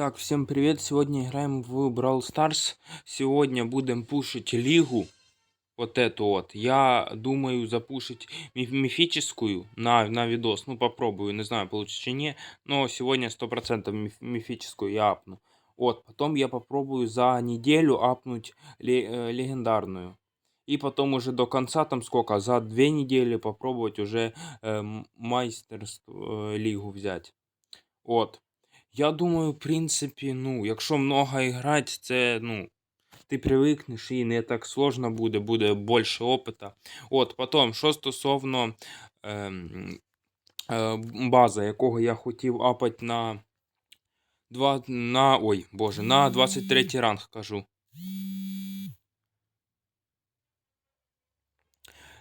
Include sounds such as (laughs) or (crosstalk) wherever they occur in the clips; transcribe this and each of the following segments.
Так, всем привет! Сегодня играем в Brawl Stars. Сегодня будем пушить лигу. Вот эту вот. Я думаю запушить миф- мифическую на, на видос. Ну, попробую, не знаю, получится или не. Но сегодня 100% миф- мифическую я апну. Вот, потом я попробую за неделю апнуть ле- э, легендарную. И потом уже до конца, там сколько, за две недели попробовать уже э, майстерство э, лигу взять. От. Я думаю, в принципі, ну, якщо много грати, це, ну, ти привикнеш і не так сложно буде, буде більше опита. От, потім, що стосовно ем, е, база, якого я хотів апати на 2, на, ой, боже, на 23 ранг, кажу.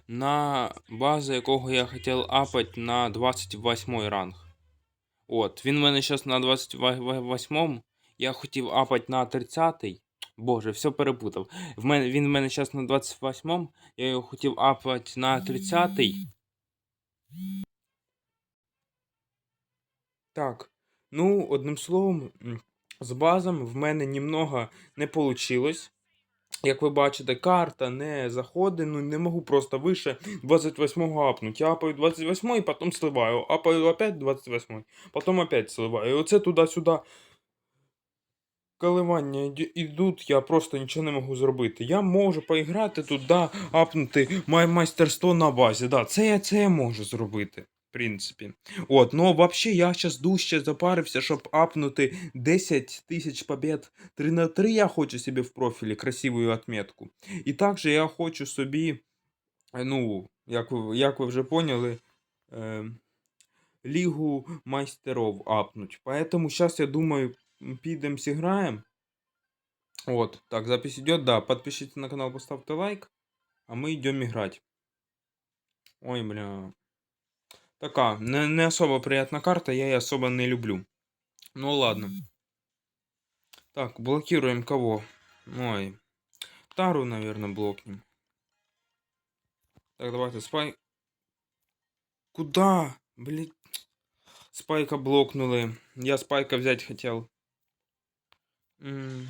На базу, якого я хотів апати на 28 ранг. От, він в мене зараз на 28-му. Я хотів апати на 30-й. Боже, все перепутав. В мене, він в мене зараз на 28-му. Я його хотів апати на 30-й. Так. Ну, одним словом, з базом в мене німного не вийшло. Як ви бачите, карта не заходить, ну не можу просто вище 28-го апнути. Я апаю 28-й, потім сливаю. Апаю опять 28-й, потім опять сливаю. І оце туди-сюди коливання йдуть, я просто нічого не можу зробити. Я можу поіграти туди, апнути май майстерство на базі. Да, це, це я можу зробити. В принципі. От, ну взагалі я зараз дужче запарився, щоб апнути 10 тисяч побед 3 на 3 я хочу собі в профілі красиву отметку. І також я хочу собі, е, ну, як ви, як ви вже поняли, е, Лігу майстеров апнуть. Поэтому сейчас, я думаю, м, підем зіграємо. Вот, так, запись идет, да. Подпишитесь на канал, поставьте лайк. А мы идем играть. Ой, бля. Така, не, не особо приятна карта, я ее особо не люблю. Ну ладно. Так, блокируем кого? Ой. Тару, наверное, блокнем. Так, давайте спай. Куда? Блин. Спайка блокнули. Я спайка взять хотел. М.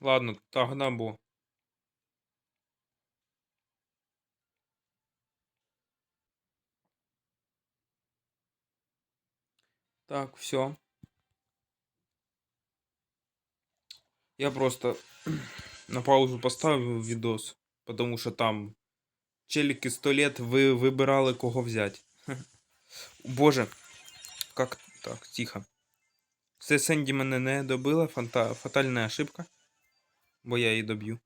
Ладно, тогда бо. Так, все. Я просто (clears throat) на паузу поставив відос, потому що там челіки 100 лет ви вибирали кого взяти. (laughs) Боже, как так, тихо. Це Сенді мене не добила, фанта... фатальна ошибка. Бо я її доб'ю.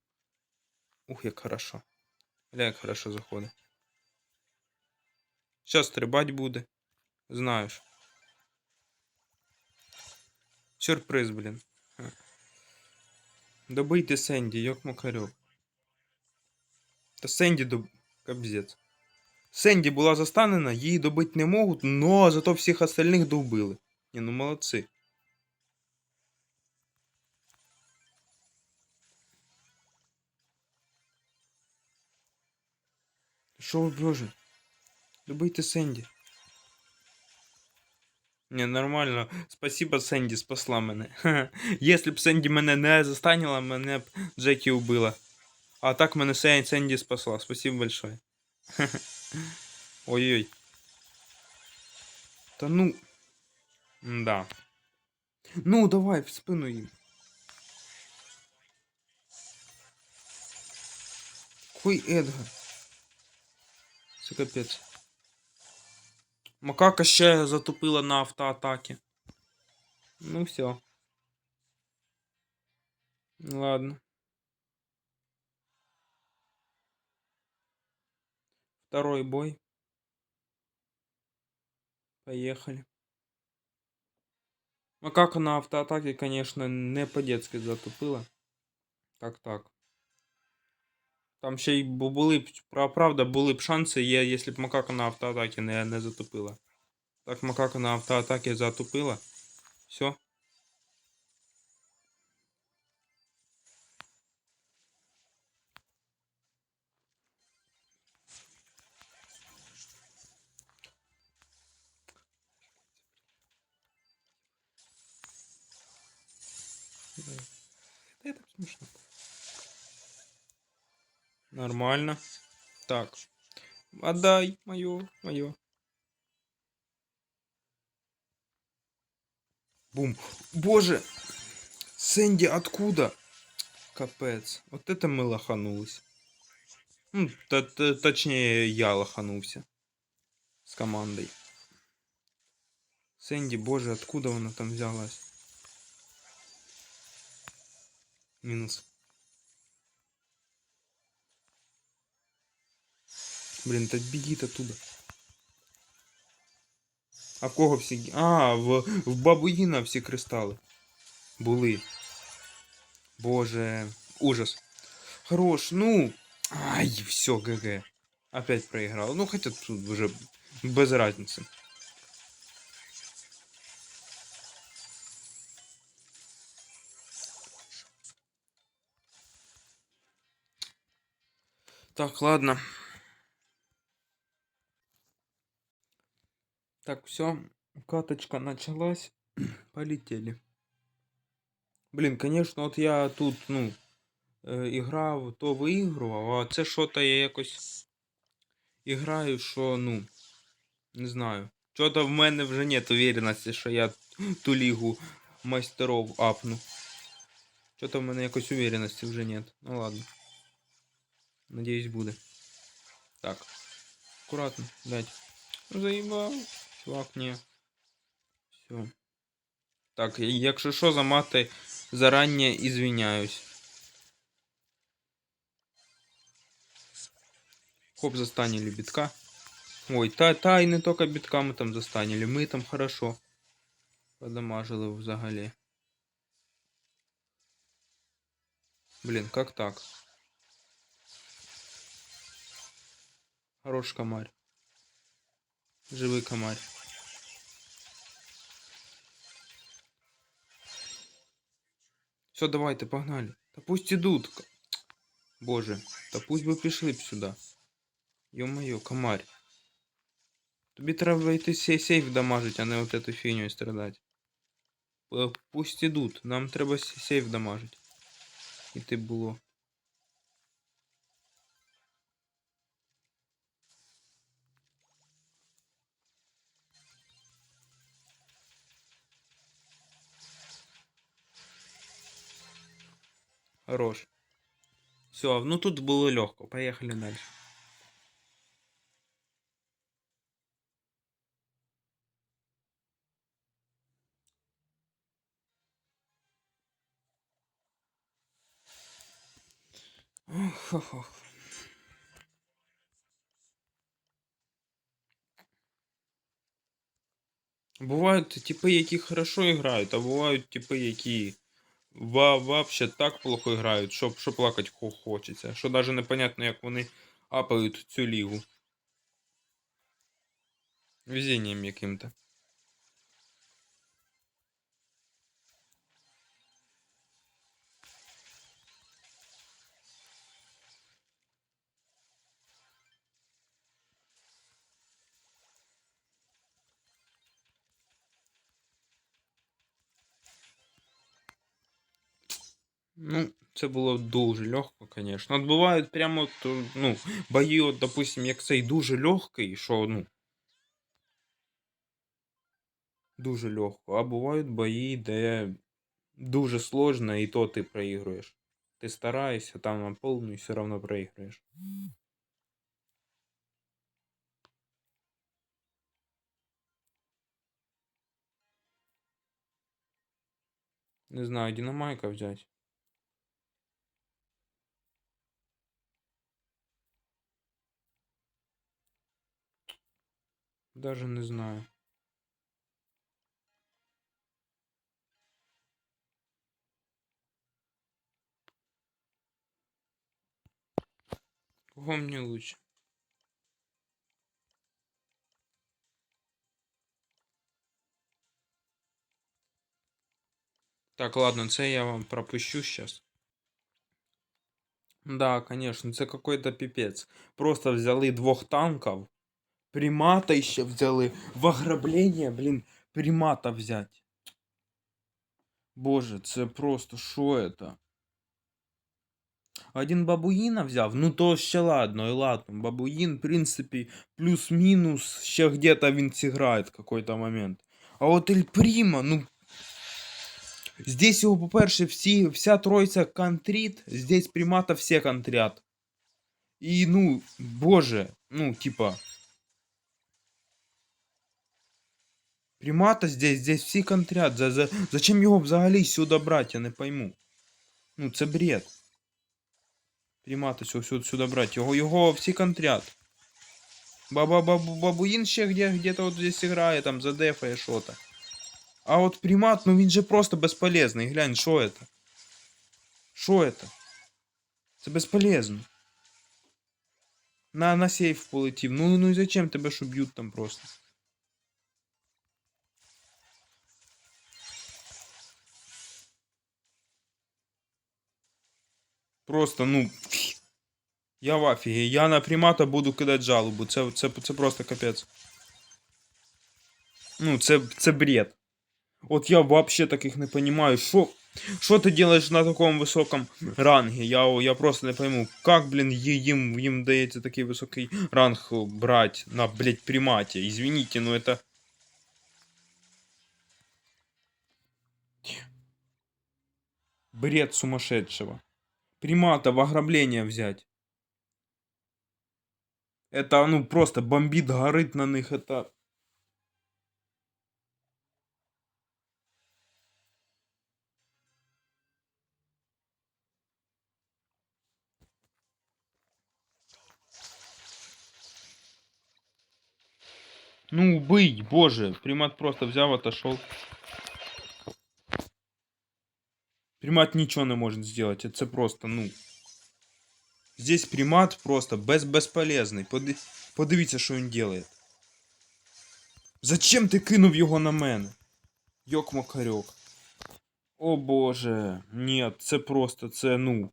Ух, як хорошо. Гля, як хорошо заходить. Щас стрибать буде. Знаєш. Сюрприз, блін. Ха. Добийте Сенді, як макарьок. Та Сенді доб... Кобзець. Сенді була застанена, її добити не можуть, но зато всіх остальних добили. Ні, ну молодці. Що ви, боже? Добийте Сенді. Не, нормально. Спасибо, Сенді, спасла мене. Ха-ха. (laughs) Якщо б Сенді мене не застаніла, мене б Джекі убила. А так мене Сен- Сенді спасла. Спасибо большое. Ха-ха. (laughs) Ой-ой. Та ну. Да. Ну, давай, в спину їм. Хуй Едгар. Це капець. Макака ще затупила на автоатаки. Ну все. Ладно. Второй бой. Поехали. Макака на автоатаке, конечно, не по-детски затупила. Так, так. Там ще й були б, правда, були б шанси, є, якщо б макака на автоатаки не не затопила. Так, макака на автоатаки затопила. Все. Да это смешно. Нормально. Так. Отдай мое, мое. Бум. Боже! Сэнди, откуда? Капец. Вот это мы лоханулись. Ну, т- точнее, я лоханулся. С командой. Сэнди, боже, откуда она там взялась? Минус. Блін, та бігіть оттуда. А в кого всі. гі- А, в, в бабуїна всі кристали. Були. Боже. Ужас. Хорош, ну. Ай, все, ГГ. Опять проиграл. Ну, хотя тут уже без разницы. Так, ладно. Так, все. Каточка началась. (clears throat) Полетели. Блін, конечно, от я тут, ну, іграв, то виігрував, а це що-то я якось іграю, що, ну, не знаю. Чого-то в мене вже нет уверенності, що я ту лігу майстеров апну. Чого-то в мене якось уверенності вже нет. Ну ладно. Надіюсь, буде. Так. Аккуратно, блядь. Заїбав. Чувак, ні. Все. Так, якщо що за мати, заранее извиняюсь. Хоп, застанили битка. Ой, та, та і не тільки бітка ми там застанили. Ми там хорошо подамажили взагалі. Блін, как так? Хорош комарь. Живий комарь. Все, давайте, погнали. Та пусть идут. К- Боже, та пусть би пішли б сюди. Ё-моё, комарь. Тобі треба йти сей сейф дамажить, а не от эту фігню страдати. П- Пусть ідуть, нам треба с- сейф дамажить. Іти було. Хорош. Все, ну тут было легко. Поехали дальше. Ох, ох, ох. Бувають типи, які хорошо грають, а бувають типи, які вообще так плохо грають, що, що плакать хочеться. Що навіть непонятно, як вони апають цю лігу. Везінням яким-то. Ну, це було дуже легко, звісно. От бувають прямо, от, е, ну, бої, от, допустим, як цей дуже легкий, що, ну. Дуже легко. А бувають бої, де дуже сложно, і то ти проігруєш. Ти стараєшся там на повну і все одно проігруєш. Не знаю, динамайка взять. Даже не знаю. Кого мне лучше? Так, ладно, це я вам пропущу сейчас. Да, конечно, це какой-то пипец. Просто взяли двох танків. Примата ще взяли. В ограбление, блін, примата взять. Боже, це просто що это? Один бабуїна взяв, ну то ще ладно, і ладно. Бабуїн, в принципі, плюс-мінус, ще где-то він зіграє в какой-то момент. А от Ель Пріма, ну. Здесь його, по-перше, всі, вся тройця контрит, здесь примата все контрят. І, ну, боже, ну, типа. Примата здесь, здесь всі контрят. За, за, зачем його взагалі сюди брати, я не пойму. Ну, це бред. Примата сюди, сюди, брати. Його, його всі контрят. Баба бабу бабуїн ще где, где-то вот здесь грає, там задефає що-то. А от примат, ну він же просто безполезний. Глянь, що это? Що это? Це безполезно. На, на сейф полетів. Ну, ну і зачем тебе що б'ють там просто? Просто, ну. Я в афігі. Я на примата буду кидати жалобу. Це, це, це просто капець. Ну, це, це бред. От я вообще таких не понимаю. Що, що ти делаешь на такому високому рангі? Я, я просто не пойму, как, блін, є- їм, їм дається такий високий ранг брать на, блядь, приматі. Извините, но это... Бред сумасшедшего. Примата в ограбление взять. Это, ну, просто бомбит, горит на них, это... Ну, убыть, боже. Примат просто взял, отошел. Примат ничего не может сделать. Это просто, ну. Здесь примат просто без безполезний. Поди... Подивіться, що він делает. Зачем ти кинув його на мене? Йок макарьок. О боже. Ні, це просто, це ну.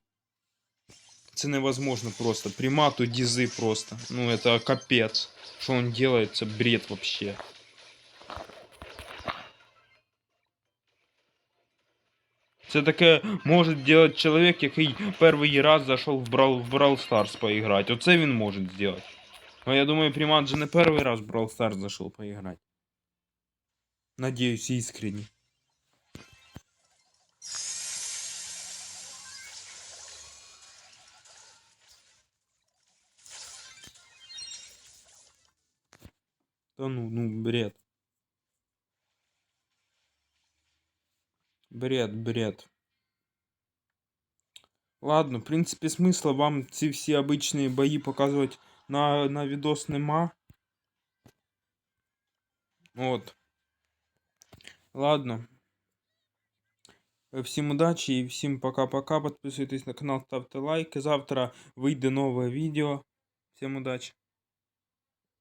Це невозможно просто. Примату дизы просто. Ну, это капец. Что он делает, это бред вообще. Це таке може делать чоловік, який перший раз зайшов в Brawl, в Brawl Stars поіграти. Оце він може сделать. Но я думаю, Примат же не перший раз в Brawl Stars зайшов поіграти. Надеюсь, искренне. Да ну, ну, бред. Бред, бред. Ладно, в принципі, смисла вам ці всі обичні бої показувати на, на відос нема. От. Ладно. Всім удачі і всім пока-пока. Підписуйтесь на канал, ставте лайки. Завтра вийде нове відео. Всім удачі.